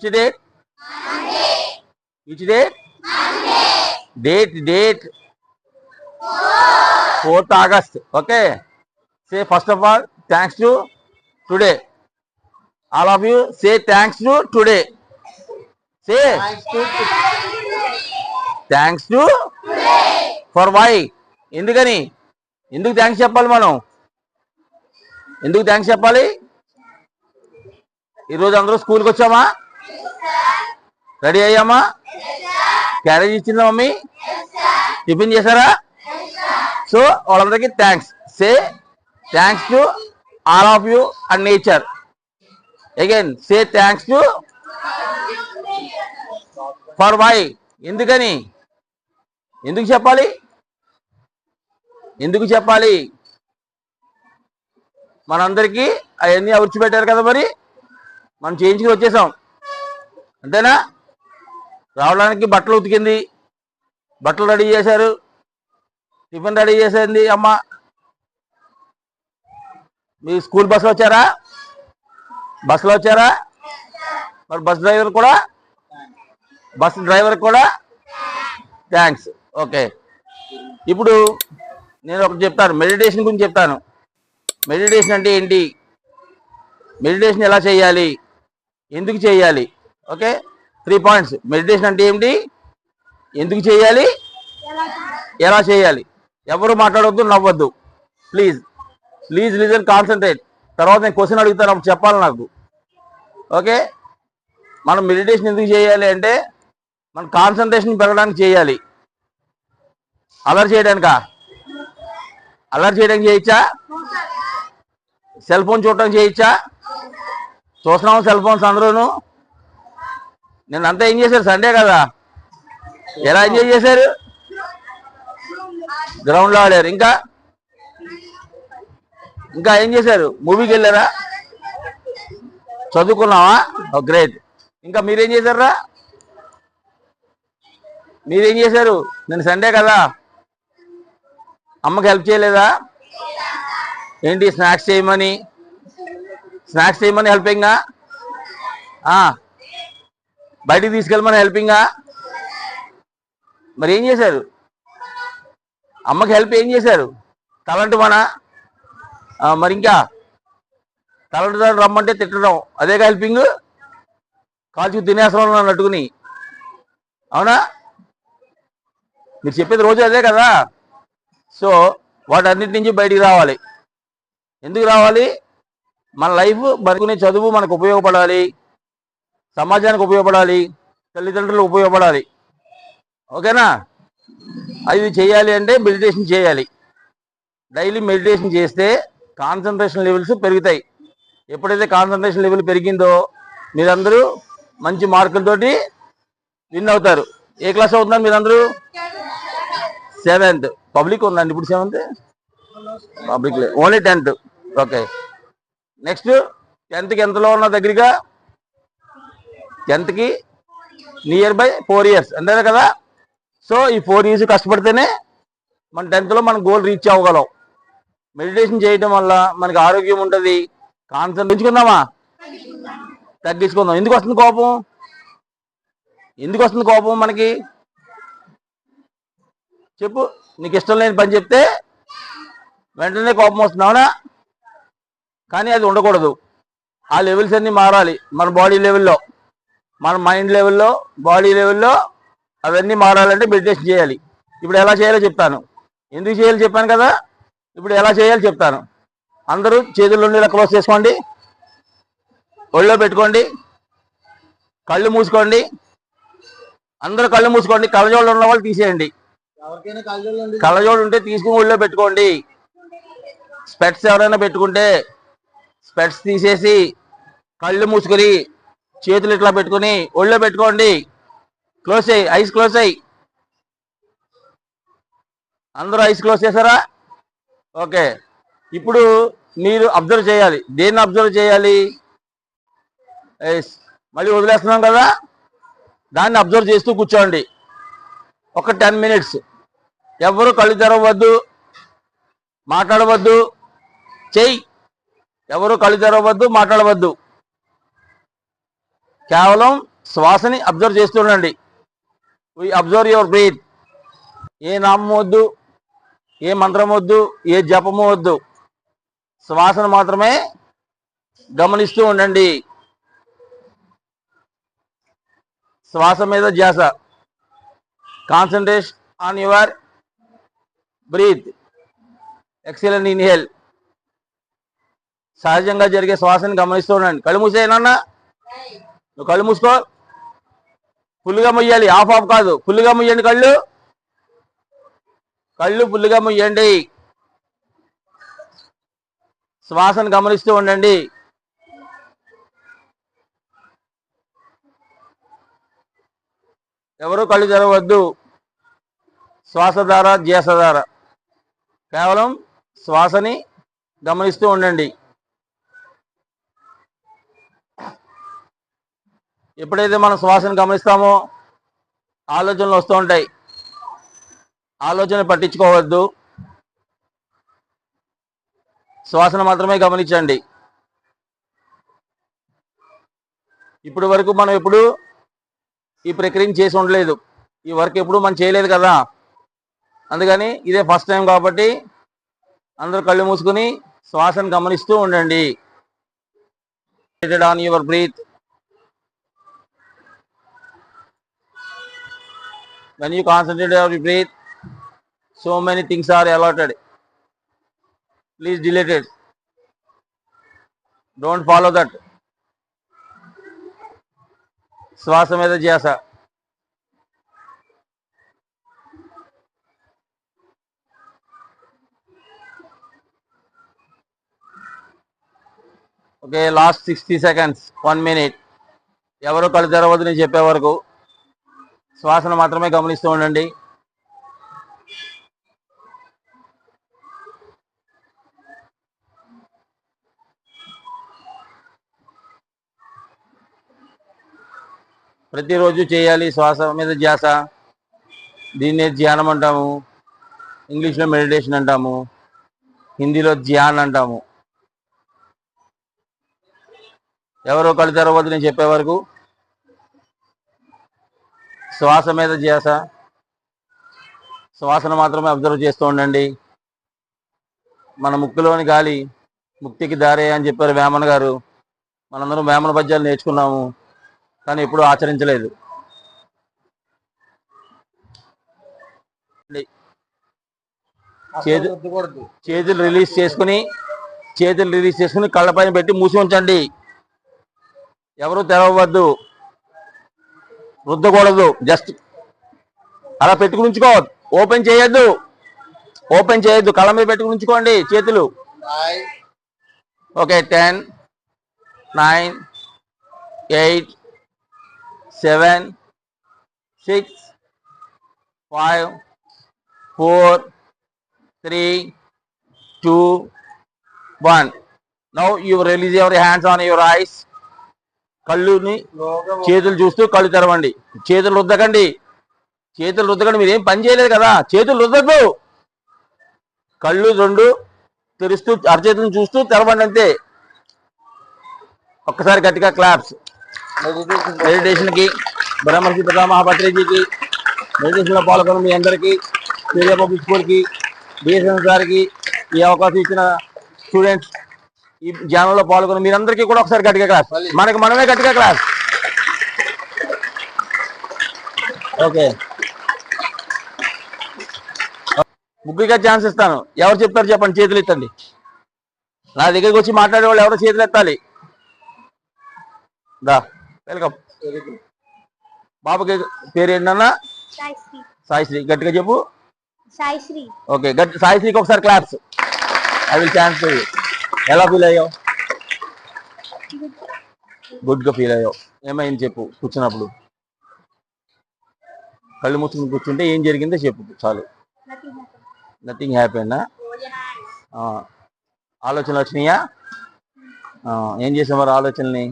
ఇచ్చిదే? ఇచ్చిదే? Date date. Fourth August. Okay. Say first of all thanks to today. All of you say thanks to today. Say. Thanks to for why. ఎందుకని? ఎందుకు thanks చెప్పాలి మనం? ఎందుకు thanks చెప్పాలి? ఈరోజు అందరూ స్కూల్కి వచ్చామా? రెడీ అయ్యామా? క్యారేజ్ ఇచ్చిందా మమ్మీ? టిఫిన్ చేశారా? సో వాళ్ళందరికీ thanks say thanks to all of you and nature again say thanks to for why ఎందుకని? ఎందుకు చెప్పాలి? ఎందుకు చెప్పాలి? మనందరికీ అవన్నీ అవిర్చిపెట్టారు కదా మరి? మనం చేయించుకుని వచ్చేసాం. అంతేనా? రావడానికి బట్టలు ఉతికింది. బట్టలు రెడీ చేశారు. టిఫిన్ రెడీ చేసింది అమ్మ. మీ స్కూల్ బస్సులో వచ్చారా? బస్సులో వచ్చారా? మరి బస్ డ్రైవర్ కూడా? బస్ డ్రైవర్ కూడా? థ్యాంక్స్. ఓకే. ఇప్పుడు నేను ఒకటి చెప్తాను. మెడిటేషన్ గురించి చెప్తాను. మెడిటేషన్ అంటే ఏంటి? మెడిటేషన్ ఎలా చేయాలి? ఎందుకు చేయాలి? ఓకే? త్రీ పాయింట్స్ మెడిటేషన్ అంటే ఏమిటి? ఎందుకు చేయాలి? ఎలా చేయాలి? ఎవరు మాట్లాడవద్దు నవ్వద్దు. ప్లీజ్ ప్లీజ్ లిజన్ కాన్సన్ట్రేట్ తర్వాత నేను క్వశ్చన్ అడుగుతాను చెప్పాలి నాకు. ఓకే? మనం మెడిటేషన్ ఎందుకు చేయాలి అంటే మన కాన్సన్ట్రేషన్ పెరగడానికి చేయాలి. అలర్ చేయడానికా? అలర్ చేయడానికి చేయొచ్చా? సెల్ ఫోన్ చూడటం చేయొచ్చా? చూస్తున్నాము సెల్ ఫోన్స్ అందరూను? నిన్న అంతా ఏం చేశారు? సండే కదా? ఎలా ఎంజాయ్ చేశారు? గ్రౌండ్లో ఆడారు. ఇంకా? ఇంకా ఏం చేశారు? మూవీకి వెళ్ళారా? చదువుకున్నావా? Oh, గ్రేట్ ఇంకా మీరేం చేశారా? మీరేం చేశారు? నేను సండే కదా? అమ్మకి హెల్ప్ చేయలేదా? ఏంటి? స్నాక్స్ చేయమని? స్నాక్స్ చేయమని హెల్పింగా బయటికి తీసుకెళ్ళమని హెల్పింగా మరి ఏం చేశారు? అమ్మకి హెల్ప్ ఏం చేశారు? తలంటు మన? మరి ఇంకా? తలంటు రమ్మంటే తిట్టడం. అదేగా హెల్పింగ్ కాల్చి తినేస్తాం అట్టుకుని. అవునా? మీరు చెప్పేది రోజు అదే కదా? సో వాటన్నిటి నుంచి బయటికి రావాలి. ఎందుకు రావాలి? మన లైఫ్ బతుకునే చదువు మనకు ఉపయోగపడాలి. సమాజానికి ఉపయోగపడాలి తల్లిదండ్రులకు ఉపయోగపడాలి. ఓకేనా? అది చేయాలి అంటే మెడిటేషన్ చేయాలి. డైలీ మెడిటేషన్ చేస్తే కాన్సన్ట్రేషన్ లెవెల్స్ పెరుగుతాయి. ఎప్పుడైతే కాన్సన్ట్రేషన్ లెవెల్ పెరిగిందో మీరందరూ మంచి మార్కులతోటి విన్ అవుతారు. ఏ క్లాస్ అవుతున్నారు మీరందరూ? సెవెంత్. పబ్లిక్ ఉందండి ఇప్పుడు seventh? Public only tenth. Okay. Next టెన్త్కి ఎంతలో ఉన్న దగ్గరగా టెన్త్కి నియర్ బై ఫోర్ ఇయర్స్ అంతేనా కదా? సో ఈ ఫోర్ ఇయర్స్ కష్టపడితేనే మన టెన్త్లో మన గోల్ రీచ్ అవ్వగలం. మెడిటేషన్ చేయడం వల్ల మనకి ఆరోగ్యం ఉంటుంది. కాన్సెంట్ పెంచుకుందామా? తగ్గించుకుందాం. ఎందుకు వస్తుంది కోపం? ఎందుకు వస్తుంది కోపం మనకి? చెప్పు. నీకు ఇష్టం లేని పని చెప్తే వెంటనే కోపం వస్తుంది అవునా? కానీ అది ఉండకూడదు. ఆ లెవెల్స్ అన్నీ మారాలి. మన బాడీ లెవెల్లో మన మైండ్ లెవెల్లో బాడీ లెవెల్లో అవన్నీ మారాలంటే మెడిటేషన్ చేయాలి. ఇప్పుడు ఎలా చేయాలో చెప్తాను. ఎందుకు చేయాలో చెప్పాను కదా? ఇప్పుడు ఎలా చేయాలో చెప్తాను. అందరూ చేతుల్లో ఇలా క్లోజ్ చేసుకోండి. ఒళ్ళో పెట్టుకోండి. కళ్ళు మూసుకోండి. అందరూ కళ్ళు మూసుకోండి. కళ్ళజోళ్ళు ఉన్న వాళ్ళు తీసేయండి. ఎవరికైనా కళ్ళజోళ్ళు కళ్ళజోడు ఉంటే తీసుకుని ఒళ్ళో పెట్టుకోండి. స్పెట్స్ ఎవరైనా పెట్టుకుంటే స్పెట్స్ తీసేసి కళ్ళు మూసుకొని చేతులు ఇట్లా పెట్టుకొని ఒళ్ళో పెట్టుకోండి. క్లోజ్ అయ్యి ఐస్ క్లోజ్ అయ్యి అందరూ ఐస్ క్లోజ్ చేశారా? ఓకే ఇప్పుడు మీరు అబ్జర్వ్ చేయాలి. దేన్ని అబ్జర్వ్ చేయాలి? మళ్ళీ వదిలేస్తున్నాం కదా? దాన్ని అబ్జర్వ్ చేస్తూ కూర్చోండి. ఒక టెన్ మినిట్స్ ఎవరు కళ్ళు తెరవద్దు మాట్లాడవద్దు చెయ్యి. ఎవరు కళ్ళు తెరవద్దు మాట్లాడవద్దు. కేవలం శ్వాసని అబ్జర్వ్ చేస్తుండండి అబ్జర్వ్ యువర్ బ్రీత్ ఏ నామం వద్దు ఏ మంత్రం వద్దు ఏ జపము వద్దు. శ్వాసను మాత్రమే గమనిస్తూ ఉండండి. శ్వాస మీద ధ్యాస. Concentration on your breath excellent inhale సహజంగా జరిగే శ్వాసని గమనిస్తూ ఉండండి. కళ్ళు మూసేయనన్నా నువ్వు కళ్ళు మూసుకో. ఫుల్గా ముయ్యాలి. ఆఫ్ ఆఫ్ కాదు. ఫుల్గా ముయ్యండి కళ్ళు. కళ్ళు ఫుల్గా ముయ్యండి. శ్వాసను గమనిస్తూ ఉండండి. ఎవరు కళ్ళు తెరవద్దు. శ్వాస ద్వారా కేవలం శ్వాసని గమనిస్తూ ఉండండి. ఎప్పుడైతే మనం శ్వాసను గమనిస్తామో ఆలోచనలు వస్తూ ఉంటాయి. ఆలోచన పట్టించుకోవద్దు. శ్వాసను మాత్రమే గమనించండి. ఇప్పటి వరకు మనం ఎప్పుడు ఈ ప్రక్రియను చేసి ఉండలేదు. ఈ వర్క్ ఎప్పుడు మనం చేయలేదు కదా. అందుకని ఇదే ఫస్ట్ టైం కాబట్టి అందరూ కళ్ళు మూసుకుని శ్వాసను గమనిస్తూ ఉండండి. On your breath when you concentrate on your breath so many things are allotted please delete it don't follow that శ్వాస మీద ధ్యాస okay last sixty seconds one minute ఎవరు కళ్ళు తెరవద్దు నేను చెప్పే వరకు శ్వాసను మాత్రమే గమనిస్తూ ఉండండి. ప్రతిరోజు చేయాలి శ్వాస మీద ధ్యాస. దీన్నే ధ్యానం అంటాము. ఇంగ్లీష్లో మెడిటేషన్ అంటాము. హిందీలో ధ్యాన్ అంటాము. ఎవరో కళ్ళు తెరవద్దు నేను చెప్పే వరకు శ్వాస మీద ధ్యాస. శ్వాసను మాత్రమే అబ్జర్వ్ చేస్తూ ఉండండి. మన ముక్కులోని గాలి ముక్తికి దారే అని చెప్పారు వేమన్ గారు. మనందరం వేమన పద్యాలు నేర్చుకున్నాము కానీ ఎప్పుడూ ఆచరించలేదు. చేతులు చేతులు రిలీజ్ చేసుకుని చేతులు రిలీజ్ చేసుకుని కళ్ళపైన పెట్టి మూసి ఉంచండి. ఎవరు తెరవద్దు రుద్దకూడదు. జస్ట్ అలా పెట్టుకుని ఉంచుకోవద్దు. ఓపెన్ చేయొద్దు. ఓపెన్ చేయొద్దు. కళ్ళ మీద పెట్టుకుని ఉంచుకోండి చేతులు. Okay ten nine eight seven six five four three two one. Now you release your hands on your eyes కళ్ళుని చేతులు చూస్తూ కళ్ళు తెరవండి. చేతులు రుద్దకండి. చేతులు రుద్దకండి. మీరు ఏం పని చేయలేదు కదా. చేతులు రుద్దద్దు కళ్ళు రెండు తెరుస్తూ అరచేతులను చూస్తూ తెరవండి అంతే. ఒక్కసారి గట్టిగా క్లాప్స్. మెడిటేషన్ మెడిటేషన్కి బ్రహ్మర్షి పితామహ పత్రిజీకి మెడిటేషన్లో పాల్గొన్న మీ అందరికీ సూర్య పబ్లిక్ స్కూల్కి బిఎస్ఎన్ సార్కి ఈ అవకాశం ఇచ్చిన స్టూడెంట్స్ ఈ ధ్యానంలో పాల్గొన్న మీరందరికీ కూడా ఒకసారి గట్టిగా క్లాస్. మనకి మనమే గట్టిగా క్లాస్ ఓకే. ముగ్గురిగా ఛాన్స్ ఇస్తాను. ఎవరు చెప్తారు చెప్పండి చేతులు ఎత్తండి. నా దగ్గరికి వచ్చి మాట్లాడే వాళ్ళు ఎవరో చేతులు ఎత్తాలి. దా వెల్కమ్ బాబుకి పేరు ఏంటన్నా? సాయిశ్రీ. సాయిశ్రీ. గట్టిగా చెప్పు. సాయిశ్రీ. ఓకే గట్టి సాయిశ్రీకి ఒకసారి క్లాప్స్ ఐ విల్ ఛాన్స్ ఎలా ఫీల్ అయ్యావు? గుడ్గా ఫీల్ అయ్యావు. ఏమైంది చెప్పు కూర్చున్నప్పుడు? కళ్ళు మూసుకుని కూర్చుంటే ఏం జరిగిందో చెప్పు చాలు. నథింగ్ హ్యాపీనా ఆలోచనలు వచ్చినాయా? ఏం చేసావు మరి ఆలోచనని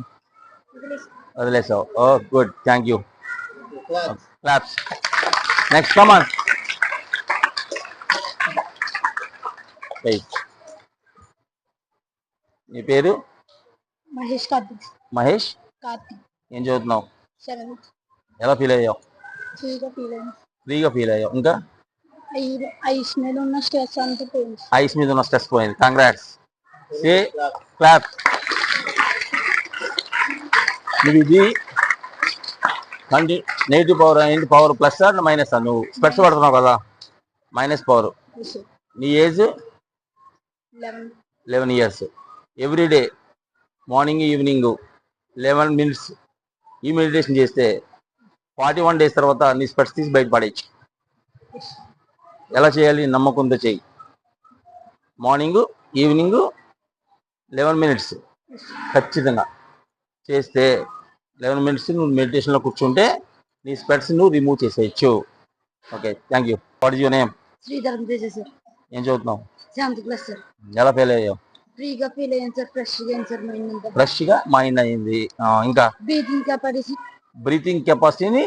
వదిలేసావు. ఓ good thank you claps next come on నీ పేరు? మహేష్ కార్తిక్. మహేష్? కార్తిక్. ఏం చదువుతున్నావు? ఎలా ఫీల్ అయ్యావు? ఫ్రీగా ఫీల్ అయింది ఫ్రీగా ఫీల్ అయ్యావు. ఇంకా? ఐస్ మీద ఉన్న స్ట్రెస్ అంతా పోయింది. ఐస్ మీద ఉన్న స్ట్రెస్ పోయింది. కంగ్రాట్స్ సే క్లాప్ నువ్వు ఇది కంటి నెగిటివ్ పవర్ ఏంటి పవర్ ప్లస్ ఆర్ మైనస్ నువ్వు స్పెట్స్ పడుతున్నావు కదా? మైనస్ పవర్ నీ age? Eleven years every day morning evening eleven minutes ఈ మెడిటేషన్ చేస్తే ఫార్టీ వన్ డేస్ తర్వాత నీ స్పెట్స్ తీసి బయట పడేయచ్చు ఎలా చేయాలి? నమ్మకంతో చెయ్యి మార్నింగ్ ఈవినింగ్ లెవెన్ మినిట్స్ ఖచ్చితంగా. చేస్తే లెవెన్ మినిట్స్ నువ్వు మెడిటేషన్లో కూర్చుంటే నీ స్పెట్స్ నువ్వు రిమూవ్ చేసేయచ్చు. Okay thank you what is your name Sridharam ఏం చదువుతున్నావు? ఎలా ఫెయిల్ అయ్యావు? ఫ్రీగా ఫీల్ అయ్యాను సార్ ఫ్రెష్గా అయింది సార్ మైండ్ అంతా. మైండ్ అయింది. ఆ, ఇంకా బ్రీతింగ్ కెపాసిటీ. బ్రీతింగ్ కెపాసిటీని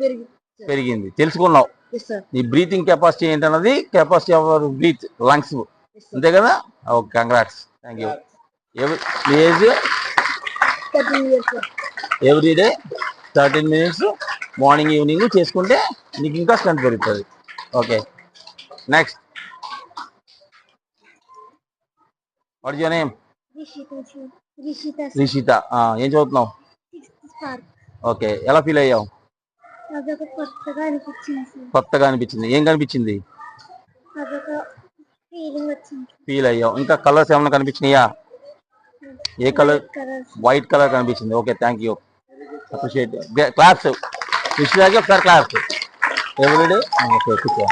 పెరిగి పెరిగింది. తెలుసుకున్నావు. సార్ నీ బ్రీతింగ్ కెపాసిటీ ఏంటన్నది? Capacity of breath lungs. అంతే కదా? Okay congrats. Thank you. నీ age? Thirteen years sir every day? Thirteen minutes morning evening చేసుకుంటే నీకు ఇంకా స్ట్రెంత్ పెరుగుతుంది. Okay. Next. What your name Rishitha ఏం చదువుతున్నావు? ఓకే ఎలా ఫీల్ అయ్యావు? కొత్తగా అనిపించింది. ఏం కనిపించింది? ఫీల్ అయ్యావు. ఇంకా కలర్స్ ఏమైనా కనిపించినాయా? ఏ కలర్ వైట్ కలర్ కనిపించింది. Okay thank you appreciate claps రిషితాకి ఒకసారి క్లాప్స్ ఎవ్రీడే ఓకే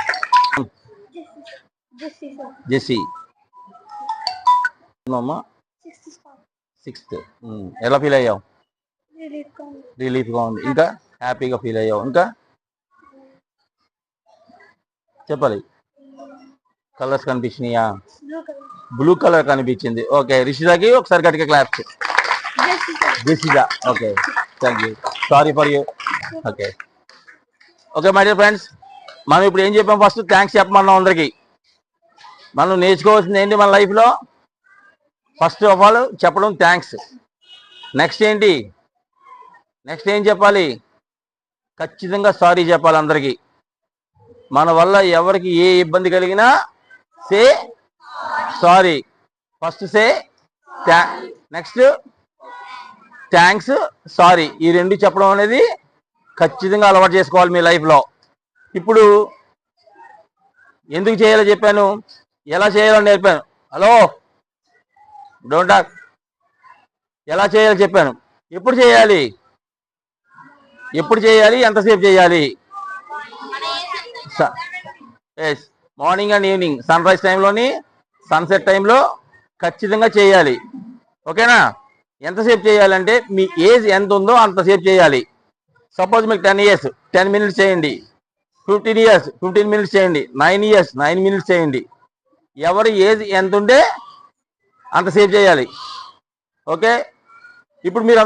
జెస్సీ అమ్మా సిక్స్త్ ఎలా ఫీల్ అయ్యావు? రిలీఫ్గా ఉంది. రిలీఫ్గా ఉంది. ఇంకా హ్యాపీగా ఫీల్ అయ్యావు. ఇంకా? చెప్పాలి. కలర్స్ కనిపించినాయా? బ్లూ కలర్ కనిపించింది. ఓకే రిషిదాకి ఒకసారి గట్టిగా claps sir this is a okay thank you sorry for you okay okay my dear friends మనం ఇప్పుడు ఏం చెప్పాం? ఫస్ట్ థ్యాంక్స్ చెప్పమన్నాం అందరికి. మనం నేర్చుకోవాల్సింది ఏంటి మన లైఫ్లో ఫస్ట్ ఆఫ్ ఆల్ చెప్పడం థ్యాంక్స్. నెక్స్ట్ ఏంటి? నెక్స్ట్ ఏం చెప్పాలి? ఖచ్చితంగా సారీ చెప్పాలి అందరికీ. మన వల్ల ఎవరికి ఏ ఇబ్బంది కలిగినా say sorry. First say next thanks sorry. ఈ రెండు చెప్పడం అనేది ఖచ్చితంగా అలవాటు చేసుకోవాలి మీ లైఫ్లో ఇప్పుడు ఎందుకు చేయాలో చెప్పాను? ఎలా చేయాలో నేర్పాను. హలో? డోంట్ టాక్ ఎలా చేయాలో చెప్పాను. ఎప్పుడు చేయాలి? ఎప్పుడు చేయాలి? ఎంతసేపు చేయాలి? Yes morning and evening sunrise టైంలోని సన్సెట్ టైంలో ఖచ్చితంగా చేయాలి. ఓకేనా? ఎంతసేపు చేయాలంటే మీ ఏజ్ ఎంత ఉందో అంతసేపు చేయాలి. సపోజ్ మీకు టెన్ ఇయర్స్ టెన్ మినిట్స్ చేయండి. ఫిఫ్టీన్ ఇయర్స్ ఫిఫ్టీన్ మినిట్స్ చేయండి. నైన్ ఇయర్స్ నైన్ మినిట్స్ చేయండి. ఎవరి ఏజ్ ఎంత ఉంటే అంత సేవ్ చేయాలి. ఓకే? ఇప్పుడు మీరు